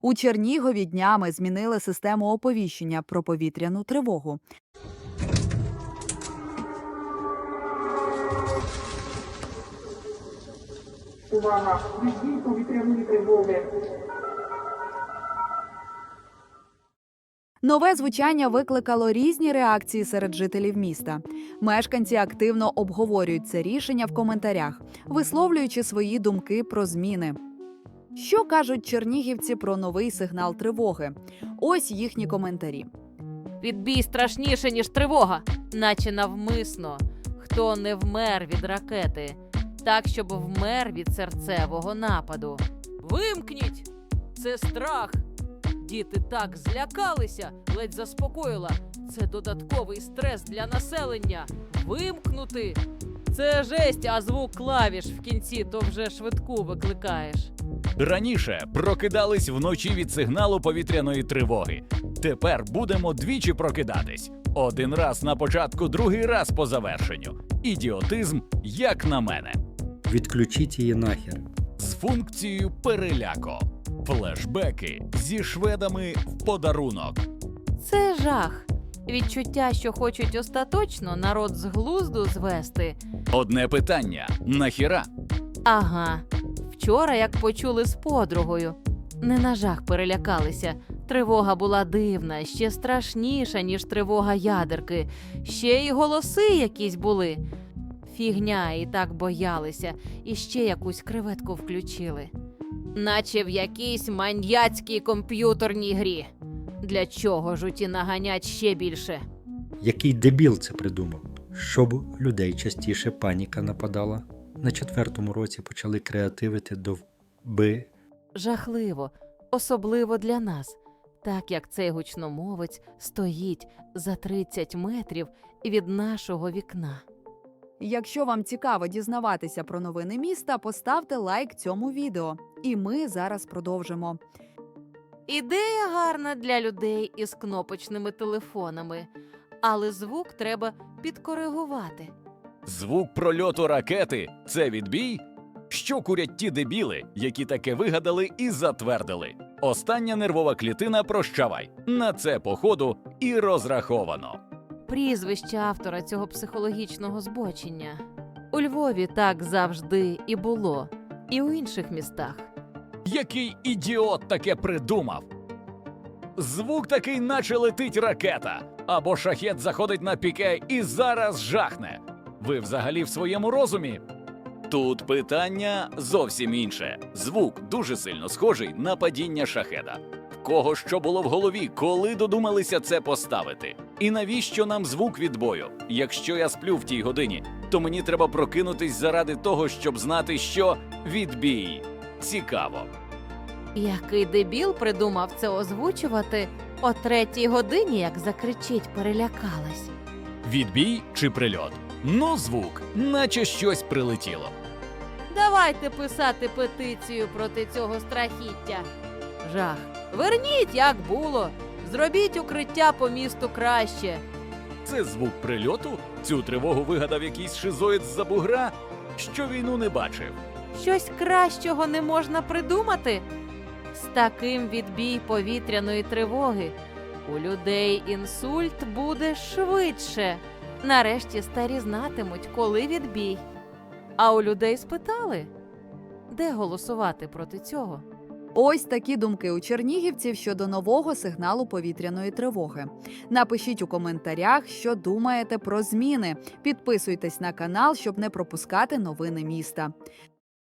У Чернігові днями змінили систему оповіщення про повітряну тривогу. Увага! Відбій повітряної тривоги. Нове звучання викликало різні реакції серед жителів міста. Мешканці активно обговорюють це рішення в коментарях, висловлюючи свої думки про зміни. Що кажуть чернігівці про новий сигнал тривоги? Ось їхні коментарі. Відбій страшніше, ніж тривога, наче навмисно. Хто не вмер від ракети, так щоб вмер від серцевого нападу. Вимкніть! Це страх. Діти так злякалися, ледь заспокоїла. Це додатковий стрес для населення. Вимкнути. Це жесть, а звук клавіш в кінці то вже швидку викликаєш. Раніше прокидались вночі від сигналу повітряної тривоги. Тепер будемо двічі прокидатись. Один раз на початку, другий раз по завершенню. Ідіотизм, як на мене, Відключіть її нахер. з функцією переляко. Флешбеки зі шведами в подарунок. Це жах. Відчуття, що хочуть остаточно народ з глузду звести. Одне питання: нахіра? Ага, вчора, як почули з подругою, не на жах перелякалися. Тривога була дивна, ще страшніша, ніж тривога ядерки. Ще й голоси якісь були. Фігня, і так боялися, і ще якусь креветку включили. Наче в якійсь маньяцькій комп'ютерній грі. Для чого ж уті наганять ще більше? Який дебіл це придумав? Щоб людей частіше паніка нападала. На четвертому році почали креативити до би. Жахливо, особливо для нас, так як цей гучномовець стоїть за 30 метрів від нашого вікна. Якщо вам цікаво дізнаватися про новини міста, поставте лайк цьому відео. І ми зараз продовжимо. Ідея гарна для людей із кнопочними телефонами, але звук треба підкоригувати. Звук прольоту ракети це відбій? Що курять ті дебіли, які таке вигадали і затвердили? Остання нервова клітина прощавай. На це походу і розраховано. Прізвище автора цього психологічного збочення. У Львові так завжди і було, і у інших містах. Який ідіот таке придумав? Звук такий, наче летить ракета, або шахет заходить на піке і зараз жахне. Ви взагалі в своєму розумі? Тут питання зовсім інше. Звук дуже сильно схожий на падіння шахеда. В кого що було в голові, коли додумалися це поставити? І навіщо нам звук відбою? Якщо я сплю в тій годині, то мені треба прокинутись заради того, щоб знати, що відбій. Цікаво. Який дебіл придумав це озвучувати о третій годині, як закричить, перелякалась. Відбій чи прильот? Ну, звук, наче щось прилетіло. Давайте писати петицію проти цього страхіття. Жах. Верніть, як було. Зробіть укриття по місту краще. Це звук прильоту? Цю тривогу вигадав якийсь шизоїд з-за бугра, що війну не бачив. Щось кращого не можна придумати. З таким відбій повітряної тривоги у людей інсульт буде швидше. Нарешті старі знатимуть, коли відбій. А у людей спитали, де голосувати проти цього. Ось такі думки у чернігівців щодо нового сигналу повітряної тривоги. Напишіть у коментарях, що думаєте про зміни. Підписуйтесь на канал, щоб не пропускати новини міста.